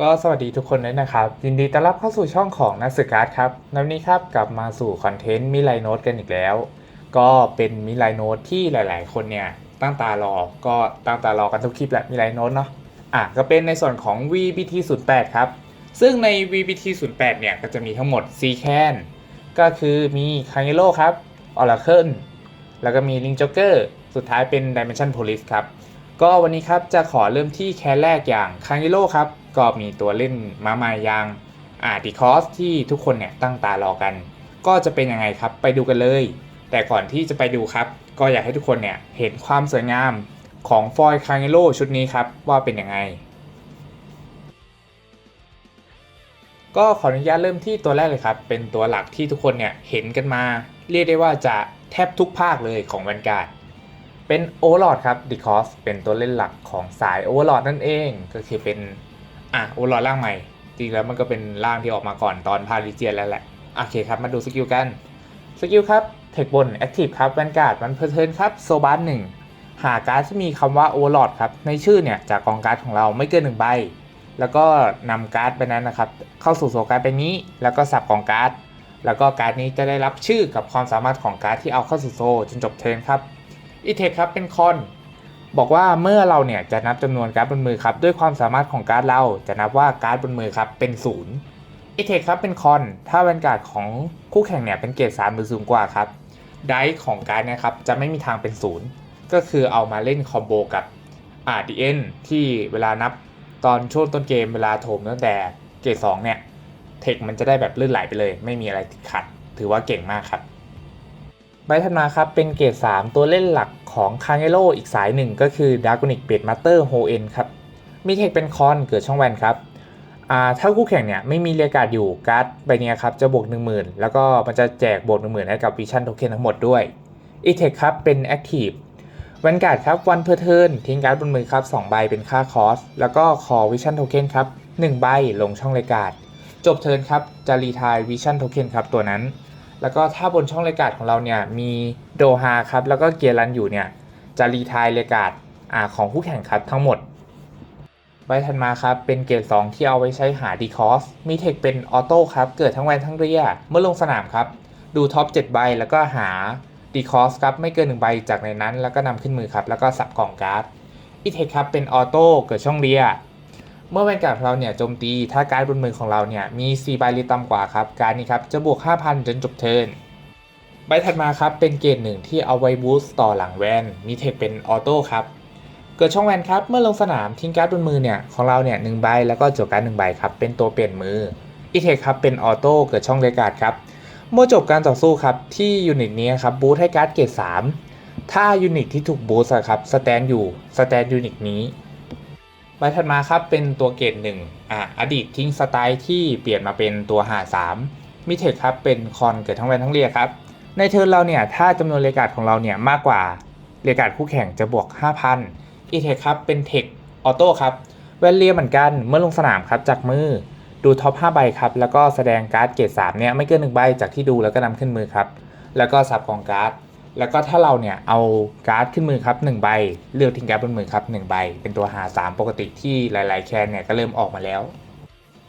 ก็สวัสดีทุกคนด้วยนะครับ ยินดีต้อนรับเข้าสู่ช่องของนักศึกการ์ดครับในวันนี้ครับกลับมาสู่คอนเทนต์มิไลโนตกันอีกแล้ว ก็เป็นมิไลโนตที่หลาย ๆ คนเนี่ยตั้งตารอก็ตั้งตารอกันทุกคลิปแหละมิไลโนตเนาะอะก็เป็นในส่วนของ VBT 0 8ครับ ซึ่งใน VBT 0 8เนี่ยก็จะมีทั้งหมด 4 แคนก็คือมีค a ง g โ l ครับ Oracle แล้วก็มี Link Joker สุดท้ายเป็น Dimension Police ครับ ก็วันนี้ครับจะขอเริ่มที่แคนแรกอย่างคังโ o ครับ ก็มีตัวเล่นมาใหม่อย่างอ่าดีคอสที่ทุกคนเนี่ยตั้งตารอกัน ก็จะเป็นยังไงครับไปดูกันเลย แต่ก่อนที่จะไปดูครับ ก็อยากให้ทุกคนเนี่ยเห็นความสวยงามของฟอยคังโ o ชุดนี้ครับว่าเป็นยังไง ก็ขออนุญาตเริ่มที่ตัวแรกเลยครับ เป็นตัวหลักที่ทุกคนเนี่ยเห็นกันมา เรียกได้ว่าจะแทบทุกภาคเลยของแวนการ์ดเป็นโอเวอร์ลอดครับดีคอสเป็นตัวเล่นหลักของสายโอเวอร์ลอดนั่นเอง ก็คือเป็น อะโอเวอร์ลอดร่างใหม่ จริงแล้วมันก็เป็นร่างที่ออกมาก่อนตอนพาริเจียนแล้วแหละ โอเคครับ มาดูสกิลกัน สกิลครับ เทคบน แอคทีฟครับแวนการ์ดมันเพอร์เทิร์นครับ โซบานหนึ่งหาการ์ดที่มีคำว่าโอเวอร์ลอดครับ ในชื่อเนี่ย จากกองการ์ดของเราไม่เกินหนึ่งใบ แล้วก็นำการ์ดไปนั้นนะครับ เข้าสู่โซการ์ดใบนี้ แล้วก็สับกองการ์ด แล้วก็การ์ดนี้จะได้รับชื่อกับความสามารถของการ์ดที่เอาเข้าสู่โซจนจบเทิร์นครับอีเทคครับเป็นคอน บอกว่าเมื่อเราเนี่ยจะนับจำนวนการ์ดบนมือครับ ด้วยความสามารถของการ์ดเราจะนับว่าการ์ดบนมือครับเป็นศูนย์อีเทคครับเป็นคอน ถ้าแวนการ์ดของคู่แข่งเนี่ยเป็นเกรดสามหรือสูงกว่าครับไดของการ์ดนะครับจะไม่มีทางเป็นศูนย์ก็คือเอามาเล่นคอมโบกับอาร์ดีเอ็นที่เวลานับตอนช่วงต้นเกมเวลาโถมตั้งแต่เกรดสองเนี่ยเทคมันจะได้แบบลื่นไหลไปเลย ไม่มีอะไรติดขัด ถือว่าเก่งมากครับ ใบถัดมาครับเป็นเกรด3 ตัวเล่นหลักของคาเ e โ o อีกสายหนึ่งก็คือดาก o นิกเบดมาสเตอร์โฮเอนครับ มีเทคเป็นคอนเกิดช่องแวนครับถ้าคู่แข่งเนี่ยไม่มีเรียกาดอยู่การ์ดใบนี้ครับจะบวก 10,000 แล้วก็มันจะแจกบวก 10,000 ให้กับวิชั่นโทเค็นทั้งหมดด้วยอีเทคครับเป็นแอคทีฟแวนการ์ดครับวันเพอร์เทิร์นทิ้งการ์ดบนมือครับ2ใบเป็นค่าคอส แล้วก็คอวิชั่นโทเค็นครับ1ใบลงช่องรายกาดจบเทิร์นครับจะรีทายวิชั่นโทเค็นครับตัวนั้น แล้วก็ถ้าบนช่องรายการของเราเนี่ยมีโดฮาครับแล้วก็เกียร์รันอยู่เนี่ยจะรีทายรายการอ่าของคู่แข่งครับทั้งหมดใบถัดมาครับเป็นเกียรด2ที่เอาไว้ใช้หาดีคอสมีเทคเป็นออโต้ครับเกิดทั้งแวนทั้งเรียเมื่อลงสนามครับ ดูท็อป7ใบแล้วก็หาดีคอสครับไม่เกิน1ใบจากในนั้น แล้วก็นำขึ้นมือครับแล้วก็สับกล่องการ์ดอีเทคครับเป็นออโต้เกิดช่องเรีย เมื่อแวนการ์ดของเราเนี่ยโจมตีถ้าการ์ดบนมือของเราเนี่ยมี 4 ใบหรือต่ำกว่าครับ การนี้ครับจะบวก 5,000 จนจบเทิร์นใบถัดมาครับเป็นเกรดหนึ่งที่เอาไว้บูสต์ต่อหลังแวนมีเทคเป็นออโต้ครับเกิดช่องแวนครับเมื่อลงสนามทิ้งการ์ดบนมือเนี่ยของเราเนี่ยหนึ่งใบแล้วก็จบการ์ดหนึ่งใบครับเป็นตัวเปลี่ยนมืออีเทคครับเป็นออโต้เกิดช่องเรการ์ดครับเมื่อจบการต่อสู้ครับที่ยูนิตนี้ครับบูทให้การ์ดเกรด3ถ้ายูนิตที่ถูกบูสต์ครับสแตนอยู่สแตนยูนิตนี้ บถัดมาครับเป็นตัวเกรดหนึ่งอะอดีตทิ้งสไตล์ที่เปลี่ยนมาเป็นตัวหา3มิเทคครับเป็นคอนเกิดทั้งแวนทั้งเรียครับ ในเทิร์นเราเนี่ยถ้าจำนวนเรียกาดของเราเนี่ยมากกว่าเรียกาดคู่แข่งจะบวก 5,000อีเทคครับเป็นเทคออโต้ครับแวนเรียเหมือนกันเมื่อลงสนามครับจากมือดูท็อป5ใบครับแล้วก็แสดงการ์ดเกรด3เนี่ยไม่เกิน1ใบจากที่ดูแล้วก็นำขึ้นมือครับแล้วก็สับกองการ์ด แล้วก็ถ้าเราเนี่ยเอาการ์ดขึ้นมือครับ1ใบ เลือกทิ้งการ์ดบนมือครับ1ใบ เป็นตัวหา 3 ปกติที่หลาย ๆ แคนเนี่ยก็เริ่มออกมาแล้ว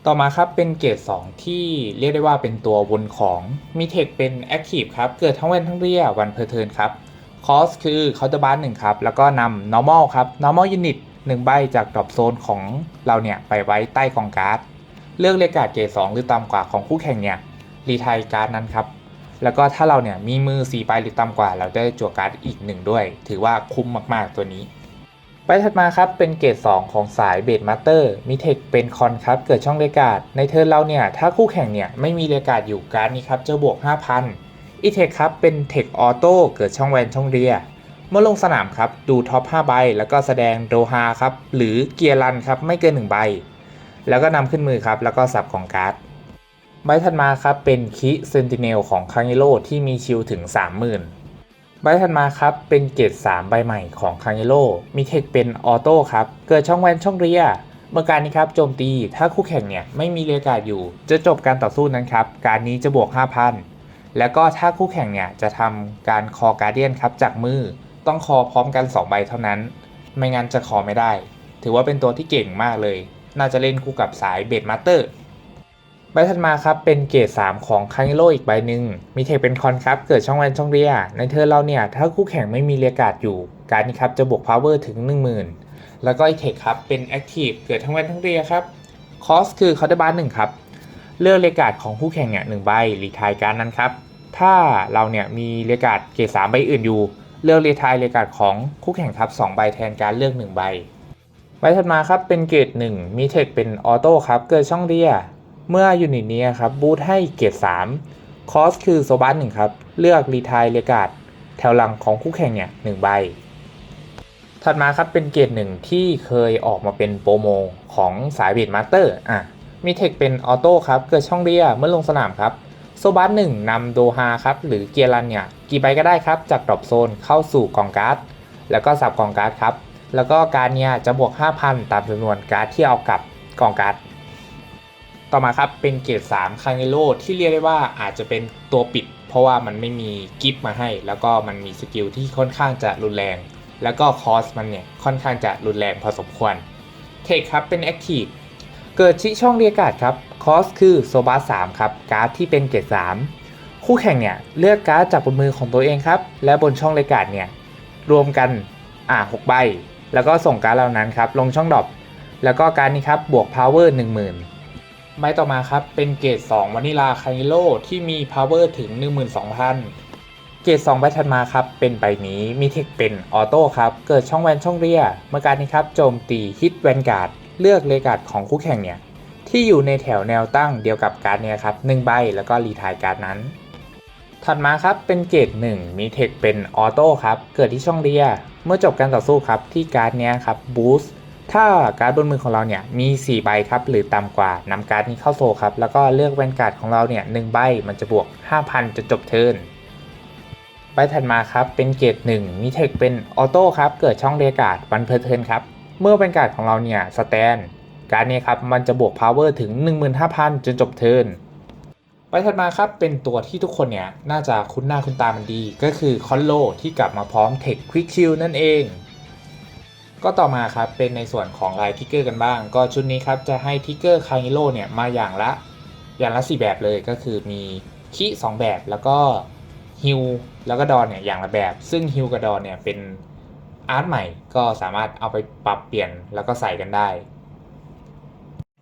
ต่อมาครับเป็นเกรด2 ที่เรียกได้ว่าเป็นตัววนของมีเทคเป็นแอคทีฟครับ เกิดทั้งเวนทั้งเรียวันเพอร์เทิร์นครับคอสคือเคาน์เตอร์บาร์หนึ่งครับ แล้วก็นำ normal ครับ normal unit 1 ใบจากดรอปโซนของเราเนี่ยไปไว้ใต้กองการ์ด เลือกเลขการ์ดเกรด2หรือต่ำกว่าของคู่แข่งเนี่ยรีไทายการ์ดนั้นครับ แล้วก็ถ้าเราเนี่ยมีมือ4ใบหรือต่ำกว่า เราได้จั่วการ์ดอีก1ด้วย ถือว่าคุ้มมากๆตัวนี้ไปถัดมาครับเป็นเกรด2 ของสายเบดมาสเตอร์มีเทคเป็นคอนครับ เกิดช่องเลกาดในเทิร์นเราเนี่ย ถ้าคู่แข่งเนี่ย ไม่มีเลกาดอยู่การ์ดนี้ครับจะบวก 5,000อีเทคครับ เป็นเทคออโต้เกิดช่องแวนช่องเรีย เมื่อลงสนามครับ ดูท็อป 5 ใบ แล้วก็แสดงโดฮาครับ หรือเกียร์รันครับ ไม่เกิน 1 ใบ แล้วก็นำขึ้นมือครับแล้วก็สับของการ์ด ใบถัดมาครับเป็นคิเซนติเนลของคาง i โ o ที่มีชิลถึง 30,000 ใบถัดมาครับเป็นเกรด3ใบใหม่ของคาง i โ o มีเทคเป็นออโต้ครับเกิดช่องแวนช่องเรียเมื่อการนี้ครับโจมตีถ้าคู่แข่งเนี่ยไม่มีเรียการ์ดอยู่ จะจบการต่อสู้นั้นครับการนี้จะบวก 5,000 แล้วก็ถ้าคู่แข่งเนี่ยจะทำการคอการเดียนครับจากมือต้องคอพร้อมกัน 2 ใบเท่านั้น ไม่งั้นจะคอไม่ได้ ถือว่าเป็นตัวที่เก่งมากเลย น่าจะเล่นคู่กับสายเบดมาสเตอร์ ใบถัดมาครับเป็นเกรด3ของคังโ o อีกใบหนึ่งมีเทคเป็นคอนครับเกิดช่องแวนช่องเรีย ในเทอเราเนี่ยถ้าคู่แข่งไม่มีเรียกาดอยู่ การนี้ครับจะบวกพาวเวอร์ถึง 10,000 แล้วก็ไอเทคครับเป็นแอคทีฟเกิดทั้งแวนทั้งเรียครับคอสคือคอร์ดบาร์หนึ่งครับเลือกเรียกาดของคู่แข่งเนี่ยหนึ่งใบรีทายการดนั้นครับถ้าเราเนี่ยมีเรียกาดเกรด3ใบอื่นอยู่ เลือกเรียทายเรียกาดของคู่แข่งครับสองใบแทนการเลือกหนึ่งใบใบถัดมาครับเป็นเกรด1มีเทคเป็นออโต้ครับเกิดช่องเรีย เมื่อยูนิตนี้ครับบูทให้เกรด3คอสคือโซบัสหนึ่งครับ เลือกรีทายเรียกาดแถวหลังของคู่แข่งเนี่ยหนึ่งใบ ถัดมาครับเป็นเกรดหนึ่งที่เคยออกมาเป็นโปรโมของสายเบดมาสเตอร์อะมีเทคเป็นออโต้ครับ เกิดช่องเรียเมื่อลงสนามครับโซบัสหนึ่งนำโดฮาครับ หรือเกียรันเนี่ยกี่ใบก็ได้ครับ จากดรอปโซนเข้าสู่กองการ์ด แล้วก็สับกองการ์ดครับ แล้วก็การเนี่ยจะบวก 5,000 ตามจำนวนการ์ดที่เอากลับกองการ์ด ต่อมาครับเป็นเกรด3คาเกโลที่เรียกได้ว่าอาจจะเป็นตัวปิด เพราะว่ามันไม่มีกิฟต์มาให้ แล้วก็มันมีสกิลที่ค่อนข้างจะรุนแรง แล้วก็คอสมันเนี่ยค่อนข้างจะรุนแรงพอสมควรเทคครับเป็นแอคทีฟเกิดชิช่องเรียกการ์ดครับคอสคือโซบาสามครับการ์ดที่เป็นเกรด3คู่แข่งเนี่ยเลือกการ์ดจากบนมือของตัวเองครับและบนช่องเรียกการ์ดเนี่ยรวมกันอ่าหกใบแล้วก็ส่งการ์ดเหล่านั้นครับลงช่องดรอปแล้วก็การนี้ครับบวก power 10,000 ใบต่อมาครับเป็นเกรด2วานิลาคานิโลที่มี power ถึง 12,000 เกรด2ใบถัดมาครับ เป็นใบนี้มีเทคเป็นออโต้ครับ เกิดช่องแวนช่องเรีย เมื่อการนี้ครับโจมตีฮิตแวนการ์ดเลือกเลการ์ดของคู่แข่งเนี่ย ที่อยู่ในแถวแนวตั้งเดียวกับการ์ดเนี่ยครับ1ใบแล้วก็รีทายการ์ดนั้น ถัดมาครับเป็นเกรด1มีเทคเป็นออโต้ครับ เกิดที่ช่องเรีย เมื่อจบการต่อสู้ครับที่การ์ดเนี้ยครับบูสต์ ถ้าการ์ดบนมือของเราเนี่ยมี 4 ใบครับหรือต่ำกว่านำการ์ดนี้เข้าโซครับแล้วก็เลือกแวนการ์ดของเราเนี่ยหใบมันจะบวก 5,000จะจบเทิร์นใบถัดมาครับเป็นเกรด1มีเทคเป็นออโต้ครับเกิดช่องเรียการ์ดวันเพอร์เทิร์นครับเมื่อแวนการ์ดของเราเนี่ยสแตนการ์ดนี้ครับมันจะบวก power ถึง 15,000 จนจบเทิร์นใบถัดมาครับเป็นตัวที่ทุกคนเนี่ยน่าจะคุ้นหน้าคุ้นตามันดี ก็คือคอนโลที่กลับมาพร้อมเทคควิกชิลนั่นเอง ก็ต่อมาครับเป็นในส่วนของลายทิกเกอร์กันบ้าง ก็ชุดนี้ครับจะให้ทิกเกอร์คา n ิโลเนี่ยมาอย่างละอย่างละ4แบบเลยก็คือมีคิ2แบบแล้วก็ฮิลแล้วก็ดอนเนี่ยอย่างละแบบ ซึ่งฮิลกับดอนเนี่ยเป็นอาร์ตใหม่ก็สามารถเอาไปปรับเปลี่ยนแล้วก็ใส่กันได้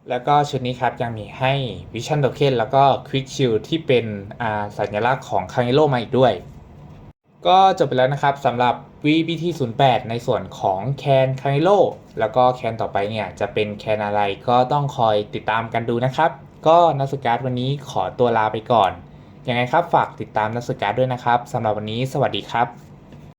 แล้วก็ชุดนี้ครับยังมีให้ Vision Token แล้วก็ Quick Shield ที่เป็นสัญลักษณ์ของค a งโ o มาอีกด้วย ก็จบไปแล้วนะครับสำหรับ VBT 0 8 ในส่วนของแคนค a ง i โลแล้วก็แคนต่อไปเนี่ย จะเป็นแคนอะไรก็ต้องคอยติดตามกันดูนะครับ ก็นักสการ์ดวันนี้ขอตัวลาไปก่อนยังไงครับฝากติดตามนักสการ์ดด้วยนะครับสำหรับวันนี้สวัสดีครับ